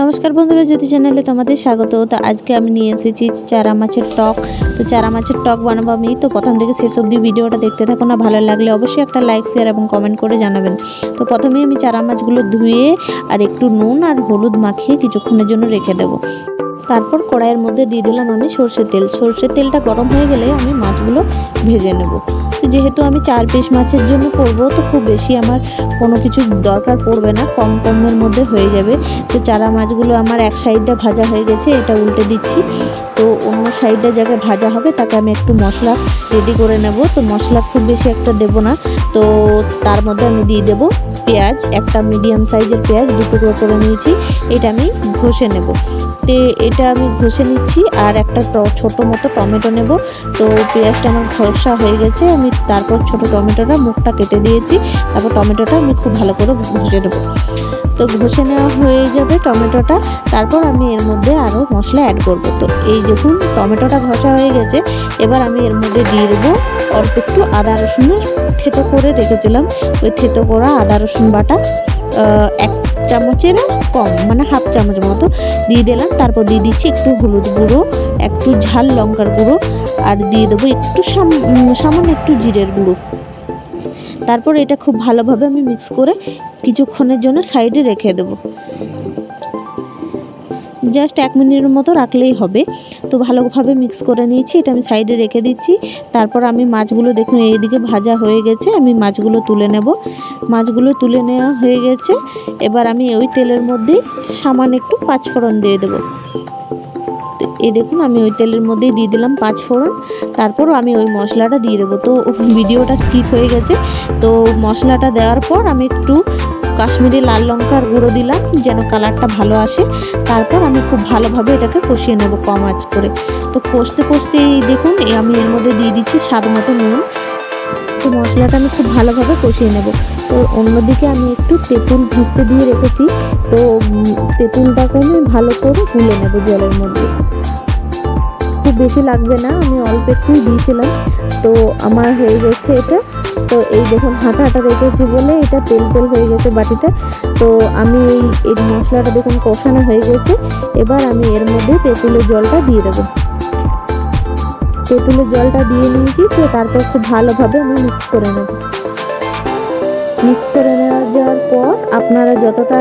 নমস্কার বন্ধুরা, জ্যোতি চ্যানেলে তোমাদের স্বাগত। তো আজকে আমি নিয়ে এসেছি চারা মাছের টক। তো চারা মাছের টক বানাবো আমি। তো প্রথম থেকে শেষ অবধি ভিডিওটা দেখতে থাকো না, ভালো লাগলে অবশ্যই একটা লাইক শেয়ার এবং কমেন্ট করে জানাবেন। তো প্রথমেই আমি চারা মাছগুলো ধুয়ে আর একটু নুন আর হলুদ মাখিয়ে কিছুক্ষণের জন্য রেখে দেবো। তারপর কড়াইয়ের মধ্যে দিয়ে দিলাম আমি সর্ষের তেল। সর্ষের তেলটা গরম হয়ে গেলে আমি মাছগুলো ভেজে নেব। যেহেতু আমি চার পিস মাছের জন্য করব, তো খুব বেশি আমার কোনো কিছু দরকার পড়বে না, কম কমের মধ্যে হয়ে যাবে। তো চারা মাছগুলো আমার এক সাইডটা ভাজা হয়ে গেছে, এটা উল্টে দিচ্ছি। তো অন্য সাইডটা জায়গায় ভাজা হবে, তাকে আমি একটু মশলা রেডি করে নেব। তো মশলা খুব বেশি একটা দেব না, তো তার মধ্যে আমি দিয়ে দেবো পেঁয়াজ, একটা মিডিয়াম সাইজের পেঁয়াজ দু টুকরো করে নিয়েছি, এটা আমি ঘষে নেব। তো এটা আমি ঘষে নিচ্ছি আর একটা ছোট মতো টমেটো নেব। তো পেঁয়াজটা আমার ঘষা হয়ে গেছে, আমি তারপর ছোট টমেটোটা মুখটা কেটে দিয়েছি। তারপর টমেটোটা আমি খুব ভালো করে ঘষে নেব। তো ঘষে নেওয়া হয়ে যাবে টমেটোটা। তারপর আমি এর মধ্যে আরও মশলা অ্যাড করব। তো এই দেখুন, টমেটোটা ঘষা হয়ে গেছে। এবার আমি এর মধ্যে দিয়ে দেবো অল্প একটু আদা রসুনের থেতো করে রেখেছিলাম। ওই থেতো করা আদা রসুন বাটা। এক চামচের কম মানে হাফ চামচ মতো দিয়ে দিলাম। তারপর দিয়ে দিচ্ছি একটু হলুদ গুঁড়ো, একটু ঝাল লঙ্কার গুঁড়ো, আর দিয়ে দেবো একটু সামান্য একটু জিরের গুঁড়ো। তারপর এটা খুব ভালোভাবে আমি মিক্স করে কিছুক্ষণের জন্য সাইডে রেখে দেবো। জাস্ট এক মিনিটের মতো রাখলেই হবে। তো ভালোভাবে মিক্স করে নিয়েছি, এটা আমি সাইডে রেখে দিচ্ছি। তারপর আমি মাছগুলো দেখুন, এইদিকে ভাজা হয়ে গেছে, আমি মাছগুলো তুলে নেব। মাছগুলো তুলে নেওয়া হয়ে গেছে। এবার আমি ওই তেলের মধ্যে সামান্য একটু পাঁচফোড়ন দিয়ে দেবো। এই দেখুন, আমি ওই তেলের মধ্যেই দিয়ে দিলাম পাঁচফোড়ন। তারপর আমি ওই মশলাটা দিয়ে দেবো। তো ভিডিওটা স্কিপ হয়ে গেছে। তো মশলাটা দেওয়ার পর আমি একটু কাশ্মীরি লাল লঙ্কার গুঁড়ো দিলাম, যেন কালারটা ভালো আসে। তারপর আমি খুব ভালোভাবে এটাকে কষিয়ে নেব কম আঁচ করে। তো কষতে কষতেই দেখুন আমি এর মধ্যে দিয়ে দিচ্ছি স্বাদ মতো নুন। তো মশলাটা আমি খুব ভালোভাবে কষিয়ে নেব। তো অন্যদিকে আমি একটু তেঁতুল ভিজতে দিয়ে রেখেছি। তো তেঁতুলটাকে আমি ভালো করে গুলে নেব জলের মধ্যে। খুব বেশি লাগবে না, আমি অল্প একটুই দিয়েছিলাম। তো আমার হয়ে গেছে এটা। তো এই দেখুন হাঁটা হাঁটা রেখেছি বলে এটা তেল তেল হয়ে গেছে বাটিটা। তো আমি এই এই মশলাটা দেখুন কষানো হয়ে গেছে। এবার আমি এর মধ্যে তেঁতুলের জলটা দিয়ে দেবো। তেঁতুলের জলটা দিয়ে নিয়েছি, তো তারপর খুব ভালোভাবে আমি মিক্স করে নেব। মিক্স করে নেওয়া যাওয়ার পর আপনারা যতটা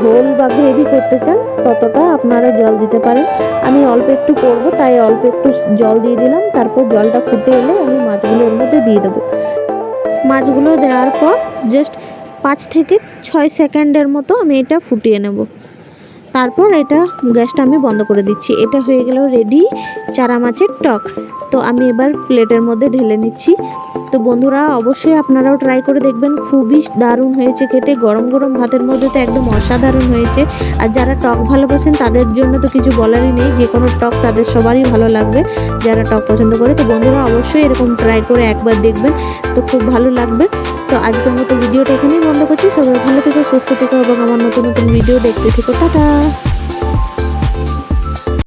ঝোল বা গ্রেভি করতে চান, ততটা আপনারা জল দিতে পারেন। আমি অল্প একটু করব, তাই অল্প একটু জল দিয়ে দিলাম। তারপর জলটা ফুটে এলে আমি মাছগুলো এর মধ্যে দিয়ে দেবো। মাছগুলো দেওয়ার পর জাস্ট পাঁচ থেকে ছয় সেকেন্ডের মতো আমি এটা ফুটিয়ে নেব। তারপর এটা গ্যাসটা আমি বন্ধ করে দিচ্ছি। এটা হয়ে গেল রেডি চারা মাছের টক। তো আমি এবার প্লেটের মধ্যে ঢেলে নিচ্ছি। তো বন্ধুরা, অবশ্যই আপনারাও ট্রাই করে দেখবেন। খুবই দারুণ হয়েছে খেতে। গরম গরম ভাতের মধ্যে তো একদম অসাধারণ হয়েছে। আর যারা টক ভালোবাসেন, তাদের জন্য তো কিছু বলারই নেই। যে কোনো টক তাদের সবারই ভালো লাগবে, যারা টক পছন্দ করে। তো বন্ধুরা, অবশ্যই এরকম ট্রাই করে একবার দেখবেন। তো খুব ভালো লাগবে। তো আজকের মতো ভিডিওটা এখানেই বন্ধ করছি। সবাই ভালো থেকো, সুস্থ থেকো এবং আমার নতুন নতুন ভিডিও দেখতে থেকো। টাটা!